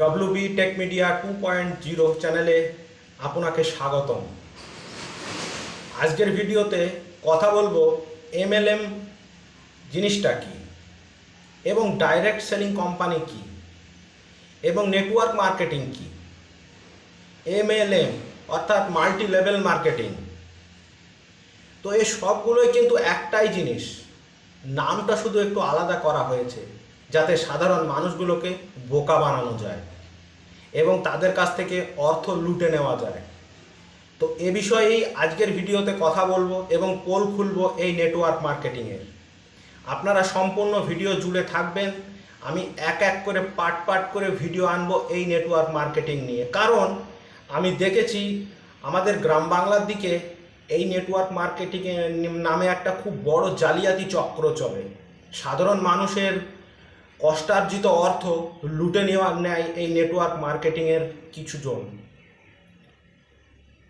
WB tech media two point zero চ্যানেলে আপনাকে স্বাগতম। আজকের ভিডিওতে কথা বলব এমএলএম জিনিসটা কি এবং ডাইরেক্ট সেলিং কোম্পানি কি এবং নেটওয়ার্ক মার্কেটিং কি। এমএলএম অর্থাৎ মাল্টি লেভেল মার্কেটিং তো এই সবগুলোই কিন্তু একটাই জিনিস, নামটা শুধু একটু আলাদা করা হয়েছে। যাতে সাধারণ মানুষগুলোকে বোকা বানানো যায় এবং তাদের কাছ থেকে অর্থ লুটে নেওয়া যায়। তো এ বিষয়েই আজকের ভিডিওতে কথা বলব এবং পোল খুলবো এই নেটওয়ার্ক মার্কেটিংয়ের আপনারা সম্পূর্ণ ভিডিও জুড়ে থাকবেন। আমি এক এক করে পার্ট পার্ট করে ভিডিও আনব এই নেটওয়ার্ক মার্কেটিং নিয়ে। কারণ আমি দেখেছি আমাদের গ্রাম বাংলার দিকে এই নেটওয়ার্ক মার্কেটিং নামে একটা খুব বড় জালিয়াতি চক্র চলে। সাধারণ মানুষের কষ্টার্জিত অর্থ লুটে নেওয়া নেয় এই নেটওয়ার্ক মার্কেটিংয়ের কিছু জন।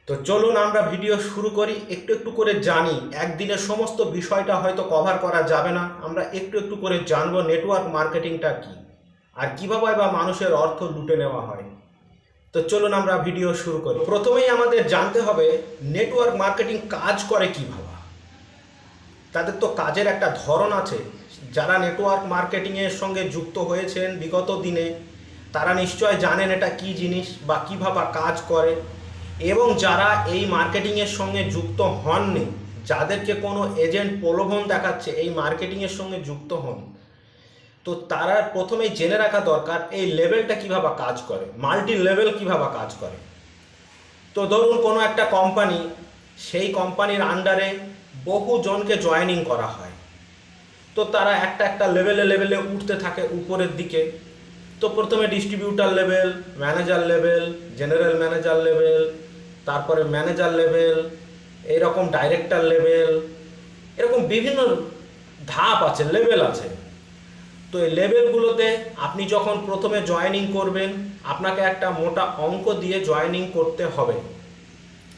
তো চলুন আমরা ভিডিও শুরু করি, একটু একটু করে জানি। একদিনে সমস্ত বিষয়টা হয়তো কভার করা যাবে না। আমরা একটু একটু করে জানব নেটওয়ার্ক মার্কেটিংটা কি আর কীভাবে বা মানুষের অর্থ লুটে নেওয়া হয়। তো চলুন আমরা ভিডিও শুরু করি। প্রথমেই আমাদের জানতে হবে নেটওয়ার্ক মার্কেটিং কাজ করে কীভাবে। তাদের তো কাজের একটা ধরন আছে। যারা নেটওয়ার্ক মার্কেটিংয়ের সঙ্গে যুক্ত হয়েছেন বিগত দিনে, তারা নিশ্চয় জানেন এটা কি জিনিস বা কীভাবে কাজ করে। এবং যারা এই মার্কেটিংয়ের সঙ্গে যুক্ত হননি, যাদেরকে কোনো এজেন্ট প্রলোভন দেখাচ্ছে এই মার্কেটিংয়ের সঙ্গে যুক্ত হন, তো তারা প্রথমেই জেনে রাখা দরকার এই লেভেলটা কীভাবে কাজ করে মাল্টি লেভেল কীভাবে কাজ করে। তো ধরুন কোনো একটা কোম্পানি সেই কোম্পানির আন্ডারে বহু জনকে জয়েনিং করা হয়। তো তারা একটা একটা লেভেলে লেভেলে উঠতে থাকে উপরের দিকে। তো প্রথমে distributor level manager level general manager level তারপরে ম্যানেজার লেভেল এইরকম ডাইরেক্টর লেভেল এরকম বিভিন্ন ধাপ আছে লেভেল আছে। তো এই লেভেলগুলোতে আপনি যখন প্রথমে জয়েনিং করবেন, আপনাকে একটা মোটা অঙ্ক দিয়ে জয়েনিং করতে হবে।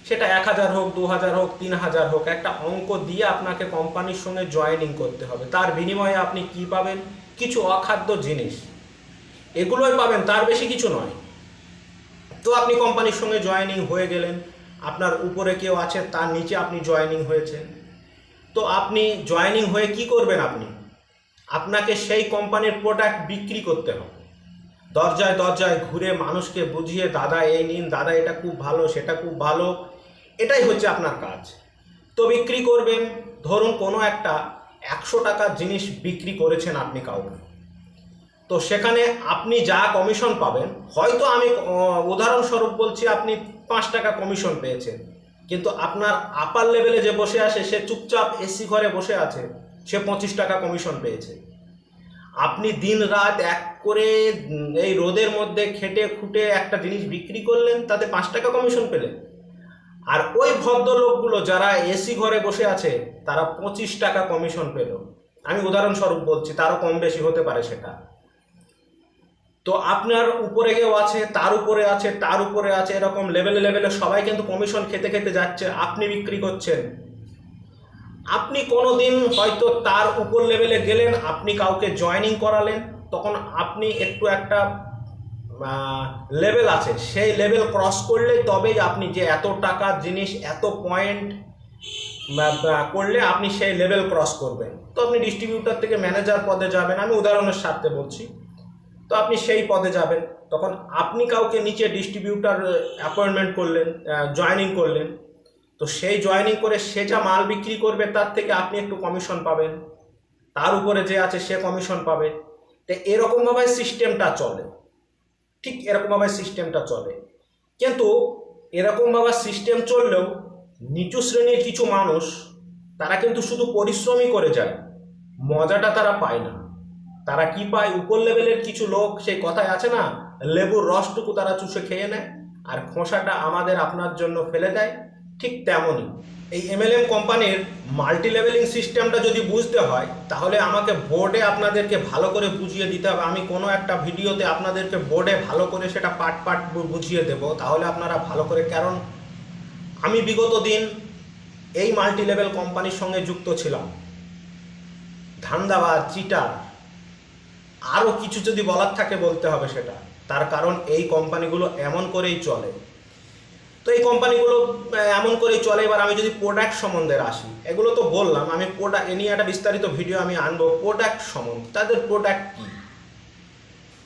সেটা এক হাজার হোক, দু হাজার হোক, তিন হাজার হোক, একটা অঙ্ক দিয়ে আপনাকে কোম্পানির সঙ্গে জয়েনিং করতে হবে। তার বিনিময়ে আপনি কি পাবেন? কিছু অখাদ্য জিনিস। এগুলোই পাবেন, তার বেশি কিছু নয়। তো আপনি কোম্পানির সঙ্গে জয়েনিং হয়ে গেলেন। আপনার উপরে কেউ আছে, তার নিচে আপনি জয়েনিং হয়েছেন। তো আপনি জয়েনিং হয়ে কি করবেন আপনি? আপনাকে সেই কোম্পানির প্রোডাক্ট বিক্রি করতে হবে। দরজায় দরজায় ঘুরে মানুষকে বুঝিয়ে, দাদা, এই নিন, দাদা, এটা খুব ভালো, সেটা খুব ভালো। এটাই হচ্ছে আপনার কাজ। তো বিক্রি করবেন, ধরুন কোনো একটা একশো টাকার জিনিস বিক্রি করেছেন আপনি কাউকে। তো সেখানে আপনি যা কমিশন পাবেন, হয়তো আমি উদাহরণস্বরূপ বলছি আপনি পাঁচ টাকা কমিশন পেয়েছেন, কিন্তু আপনার আপার লেভেলে যে বসে আছে, সে চুপচাপ এসি ঘরে বসে আছে, সে পঁচিশ টাকা কমিশন পেয়েছে। আপনি দিন রাত এক করে এই রোদের মধ্যে খেটে খুঁটে একটা জিনিস বিক্রি করলেন, তাতে পাঁচ টাকা কমিশন পেলেন। আর ওই ভদ্রলোকগুলো যারা এসি ঘরে বসে আছে, তারা পঁচিশ টাকা কমিশন পেল। আমি উদাহরণস্বরূপ বলছি, তারও কম বেশি হতে পারে সেটা। তো আপনার উপরে কেউ আছে, তার উপরে আছে, তার উপরে আছে, এরকম লেভেলে লেভেলে সবাই কিন্তু কমিশন খেতে খেতে যাচ্ছে, আপনি বিক্রি করছেন। আপনি কোনোদিন হয়তো তার উপর লেভেলে গেলেন, আপনি কাউকে জয়েনিং করালেন, তখন আপনি একটু একটা লেভেল আছে। সেই লেভেল ক্রস করলেই তবেই আপনি যে এত টাকার জিনিস, এত পয়েন্ট করলে আপনি সেই লেভেল ক্রস করবেন। তো আপনি ডিস্ট্রিবিউটার থেকে ম্যানেজার পদে যাবেন। আমি উদাহরণের স্বার্থে বলছি। তো আপনি সেই পদে যাবেন। তখন আপনি কাউকে নিচে ডিস্ট্রিবিউটার অ্যাপয়েন্টমেন্ট করলেন জয়েনিং করলেন। তো সেই জয়েনিং করে সে যা মাল বিক্রি করবে, তার থেকে আপনি একটু কমিশন পাবেন। তার উপরে যে আছে, সে কমিশন পাবে। তো এরকমভাবে সিস্টেমটা চলে। ঠিক এরকমভাবে সিস্টেমটা চলে। কিন্তু এরকমভাবে সিস্টেম চললেও নিচু শ্রেণির কিছু মানুষ, তারা কিন্তু শুধু পরিশ্রমই করে যায়। মজাটা তারা পায় না। তারা কি পায়? উপর লেভেলের কিছু লোক, সেই কথায় আছে না, লেবুর রসটুকু তারা চুষে খেয়ে নেয়, আর খোসাটা আমাদের আপনার জন্য ফেলে দেয়। ঠিক তেমনই। এই এমএলএম কোম্পানির মাল্টি লেভেলিং সিস্টেমটা যদি বুঝতে হয়, তাহলে আমাকে বোর্ডে আপনাদেরকে ভালো করে বুঝিয়ে দিতে হবে। আমি কোনো একটা ভিডিওতে আপনাদেরকে বোর্ডে ভালো করে সেটা পার্ট পার্ট বুঝিয়ে দেব। তাহলে আপনারা ভালো করে, কারণ আমি বিগত দিন এই মাল্টি লেভেল কোম্পানির সঙ্গে যুক্ত ছিলাম। ধান্দাবাদ, চিটার আরও কিছু যদি বলার থাকে বলতে হবে সেটা। তার কারণ এই কোম্পানিগুলো এমন করেই চলে। তো এই কোম্পানিগুলো এমন করেই চলে। এবার আমি যদি প্রোডাক্ট সম্বন্ধে আসি, এগুলো তো বললাম, আমি প্রোডাক্ট এ নিয়ে একটা বিস্তারিত ভিডিও আমি আনব প্রোডাক্ট সম্বন্ধে। তাদের প্রোডাক্ট কী?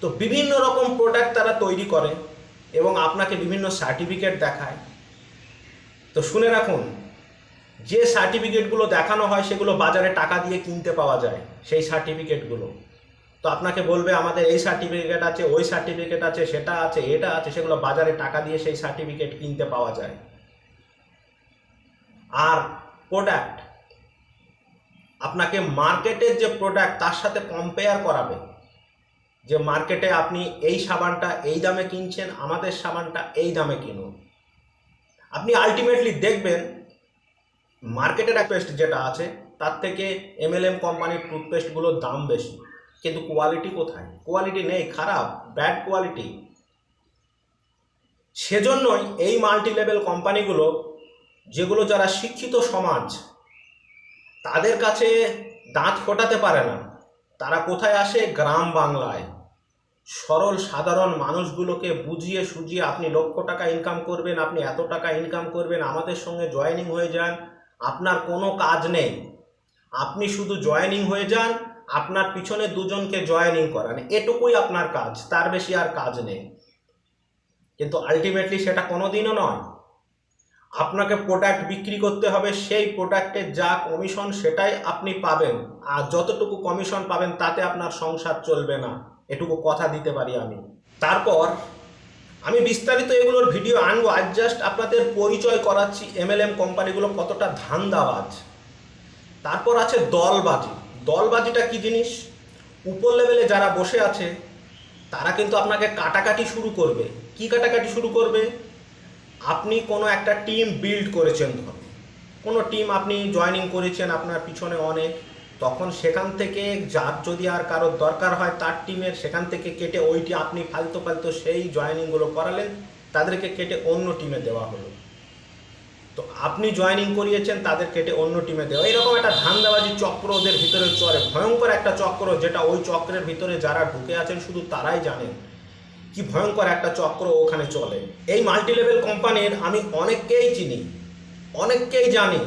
তো বিভিন্ন রকম প্রোডাক্ট তারা তৈরি করে এবং আপনাকে বিভিন্ন সার্টিফিকেট দেখায়। তো শুনে রাখুন, যে সার্টিফিকেটগুলো দেখানো হয়, সেগুলো বাজারে টাকা দিয়ে কিনতে পাওয়া যায়, সেই সার্টিফিকেটগুলো তো আপনাকে বলবে আমাদের এই সার্টিফিকেট আছে, ওই সার্টিফিকেট আছে, সেটা আছে, এটা আছে, সেগুলো বাজারে টাকা দিয়ে সেই সার্টিফিকেট কিনতে পাওয়া যায়। আর প্রোডাক্ট আপনাকে মার্কেটের যে প্রোডাক্ট তার সাথে কম্পেয়ার করাবে। যে মার্কেটে আপনি এই সাবানটা এই দামে কিনছেন, আমাদের সাবানটা এই দামে কিনুন। আপনি আলটিমেটলি দেখবেন মার্কেটের পেস্ট যেটা আছে, তার থেকে এমএলএম কোম্পানির টুথপেস্টগুলোর দাম বেশি। কিন্তু কোয়ালিটি কোথায়? কোয়ালিটি নেই, খারাপ ব্যাড কোয়ালিটি সেজন্যই এই মাল্টি লেভেল কোম্পানিগুলো, যেগুলো যারা শিক্ষিত সমাজ, তাদের কাছে দাঁত ফোটাতে পারে না। তারা কোথায় আসে? গ্রাম বাংলায়। সরল, সাধারণ মানুষগুলোকে বুঝিয়ে সুজিয়ে আপনি লক্ষ টাকা ইনকাম করবেন, আপনি এত টাকা ইনকাম করবেন, আমাদের সঙ্গে জয়েনিং হয়ে যান, আপনার কোনো কাজ নেই। আপনি শুধু জয়েনিং হয়ে যান আপনার পিছনে দুজনকে জয়েনিং করান এটুকুই আপনার কাজ, তার বেশি আর কাজ নেই। কিন্তু আলটিমেটলি সেটা কোনোদিনও নয়। আপনাকে প্রোডাক্ট বিক্রি করতে হবে, সেই প্রোডাক্টের যা কমিশন সেটাই আপনি পাবেন। আর যতটুকু কমিশন পাবেন, তাতে আপনার সংসার চলবে না। এটুকু কথা দিতে পারি আমি। তারপর আমি বিস্তারিত এগুলোর ভিডিও আনব। আজ জাস্ট আপনাদের পরিচয় করাচ্ছি। এমএলএম কোম্পানিগুলো কতটা ধান্দাবাজ। তারপর আছে দলবাজি। দলবাজিটা কি জিনিস? উপর লেভেলে যারা বসে আছে, তারা কিন্তু আপনাকে কাটাকাটি শুরু করবে। কি কাটাকাটি শুরু করবে? আপনি কোনো একটা টিম বিল্ড করেছেন, ধরুন। কোনো টিম আপনি জয়েনিং করেছেন, আপনার পিছনে অনেক। তখন সেখান থেকে যার যদি আর কারোর দরকার হয়, তার টিমের সেখান থেকে কেটে ওইটি আপনি ফালতু ফালতু সেই জয়েনিংগুলো করালেন, তাদেরকে কেটে অন্য টিমে দেওয়া হলো। তো আপনি জয়েনিং করিয়েছেন, তাদের কেটে অন্য টিমে দেওয়া। এরকম একটা ধান্দাবাজি চক্র ওদের ভিতরে চলে ভয়ঙ্কর একটা চক্র, যেটা ওই চক্রের ভিতরে যারা ঢুকে আছেন, শুধু তারাই জানেন কি ভয়ঙ্কর একটা চক্র ওখানে চলে। এই মাল্টি লেভেল কোম্পানির আমি অনেককেই চিনি, অনেককেই জানি।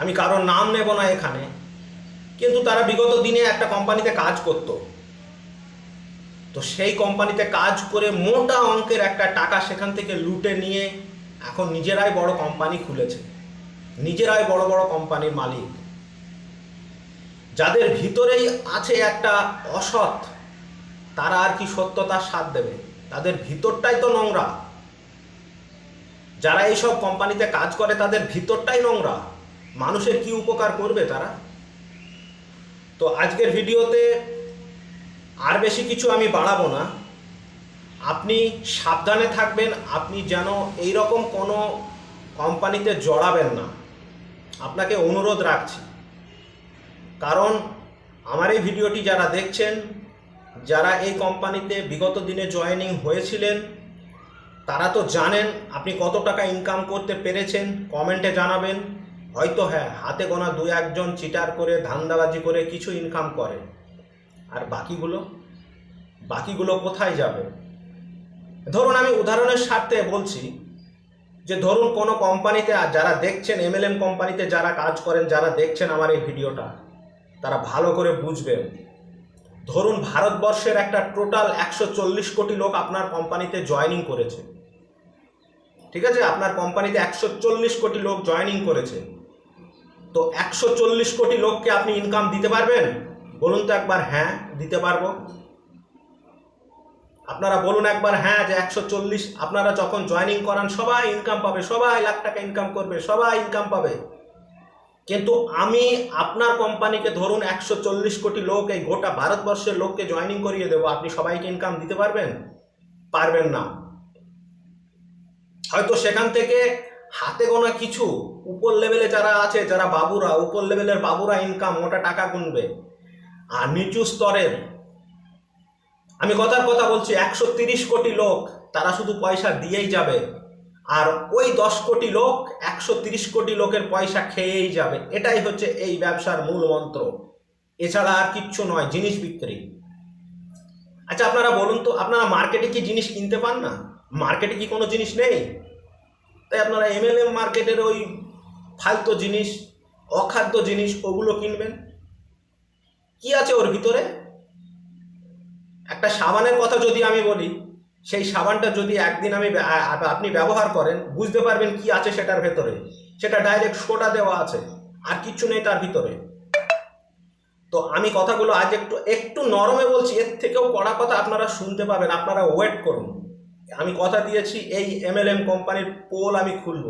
আমি কারোর নাম নেব না এখানে, কিন্তু তারা বিগত দিনে একটা কোম্পানিতে কাজ করত। তো সেই কোম্পানিতে কাজ করে মোটা অঙ্কের একটা টাকা সেখান থেকে লুটে নিয়ে এখন নিজেরাই বড় কোম্পানি খুলেছে। নিজেরাই বড় বড় কোম্পানির মালিক। যাদের ভিতরেই আছে একটা অসৎ, তারা আর কি সত্যতার স্বাদ দেবে? তাদের ভিতরটাই তো নোংরা। যারা এইসব কোম্পানিতে কাজ করে, তাদের ভিতরটাই নোংরা। মানুষের কি উপকার করবে তারা? তো আজকের ভিডিওতে আর বেশি কিছু আমি বাড়াবো না। আপনি সাবধানে থাকবেন, আপনি যেন এই রকম কোনো কোম্পানিতে জড়াবেন না। আপনাকে অনুরোধ রাখছি। কারণ আমার এই ভিডিওটি যারা দেখছেন, যারা এই কোম্পানিতে বিগত দিনে জয়েনিং হয়েছিলেন, তারা তো জানেন আপনি কত টাকা ইনকাম করতে পেরেছেন, কমেন্টে জানাবেন। হয়তো হ্যাঁ হাতে গোনা দু একজন চিটার করে, ধান্দাবাজি করে কিছু ইনকাম করে। আর বাকিগুলো? বাকিগুলো কোথায় যাবে? ধরুন আমি উদাহরণের স্বার্থে বলছি যে ধরুন কোনো কোম্পানিতে যারা দেখছেন এমএলএম কোম্পানিতে যারা কাজ করেন, যারা দেখছেন আমার এই ভিডিওটা, তারা ভালো করে বুঝবেন। ধরুন ভারতবর্ষের একটা টোটাল একশো চল্লিশ কোটি লোক আপনার কোম্পানিতে জয়েনিং করেছে। ঠিক আছে? আপনার কোম্পানিতে একশো চল্লিশ কোটি লোক জয়েনিং করেছে। তো একশো চল্লিশ কোটি লোককে আপনি ইনকাম দিতে পারবেন? বলুন তো একবার হ্যাঁ দিতে পারব। আপনারা বলুন একবার হ্যাঁ যে একশো চল্লিশ, আপনারা যখন জয়েনিং করান, সবাই ইনকাম পাবে, সবাই লাখ টাকা ইনকাম করবে, সবাই ইনকাম পাবে। কিন্তু আমি আপনার কোম্পানিকে ধরুন একশো চল্লিশ কোটি লোক, এই গোটা ভারতবর্ষের লোককে জয়েনিং করিয়ে দেবো, আপনি সবাইকে ইনকাম দিতে পারবেন? পারবেন না। হয়তো সেখান থেকে হাতে গোনা কিছু, উপর লেভেলে যারা আছে, যারা বাবুরা, উপর লেভেলের বাবুরা ইনকাম মোটা টাকা গুনবে। আর নিচু স্তরের আমি কথার কথা বলছি, একশো তিরিশ কোটি লোক, তারা শুধু পয়সা দিয়েই যাবে। আর ওই দশ কোটি লোক, একশো তিরিশ কোটি লোকের পয়সা খেয়েই যাবে। এটাই হচ্ছে এই ব্যবসার মূল মন্ত্র। এছাড়া আর কিচ্ছু নয়, জিনিস বিক্রি। আচ্ছা আপনারা বলুন তো, আপনারা মার্কেটে কি জিনিস কিনতে পান না? মার্কেটে কি কোনো জিনিস নেই? তাই আপনারা এমএলএম মার্কেটের ওই ফালতু জিনিস, অখাদ্য জিনিস, ওগুলো কিনবেন? কি আছে ওর ভিতরে? একটা সাবানের কথা যদি আমি বলি, সেই সাবানটা যদি একদিন আমি আপনি ব্যবহার করেন, বুঝতে পারবেন কি আছে সেটার ভেতরে। সেটা ডাইরেক্ট সোডা দেওয়া আছে, আর কিচ্ছু নেই তার ভিতরে। তো আমি কথাগুলো আজ একটু একটু নরমে বলছি, এর থেকেও কড়া কথা আপনারা শুনতে পাবেন, আপনারা ওয়েট করুন। আমি কথা দিয়েছি, এই এমএলএম কোম্পানির পোল আমি খুলব।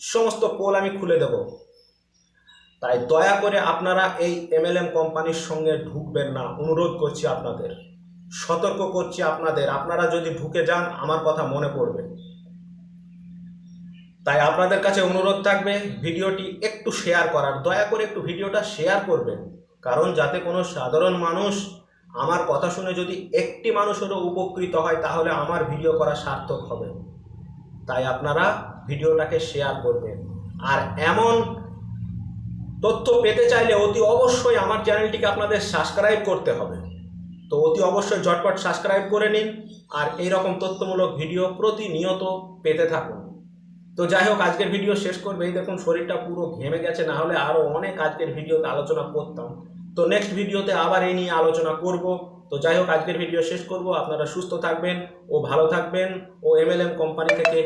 সমস্ত পোল আমি খুলে দেব। তাই দয়া করে আপনারা এই এমএলএম কোম্পানির সঙ্গে ঢুকবেন না। অনুরোধ করছি আপনাদের। সতর্ক করছি আপনাদের। আপনারা যদি ঢুকে যান, আমার কথা মনে পড়বে। তাই আপনাদের কাছে অনুরোধ থাকবে, ভিডিওটি একটু শেয়ার করার। দয়া করে একটু ভিডিওটা শেয়ার করবেন। কারণ যাতে কোনো সাধারণ মানুষ আমার কথা শুনে যদি একটি মানুষেরও উপকৃত হয়, তাহলে আমার ভিডিও করা সার্থক হবে। তাই আপনারা ভিডিওটাকে শেয়ার করবেন। আর এমন তথ্য পেতে চাইলে অতি অবশ্যই আমার চ্যানেলটিকে আপনাদের সাবস্ক্রাইব করতে হবে। তো অতি অবশ্যই ঝটপট সাবস্ক্রাইব করে নিন আর এই রকম তথ্যমূলক ভিডিও প্রতিনিয়ত পেতে থাকুন। তো যাই হোক, আজকের ভিডিও শেষ করবে। এই দেখুন, শরীরটা পুরো ঘেমে গেছে, না হলে আরও অনেক আজকের ভিডিওতে আলোচনা করতাম। তো নেক্সট ভিডিওতে আবার এই নিয়ে আলোচনা করব। তো যাই হোক, আজকের ভিডিও শেষ করব। আপনারা সুস্থ থাকবেন ও ভালো থাকবেন ও এমএলএম কোম্পানি থেকে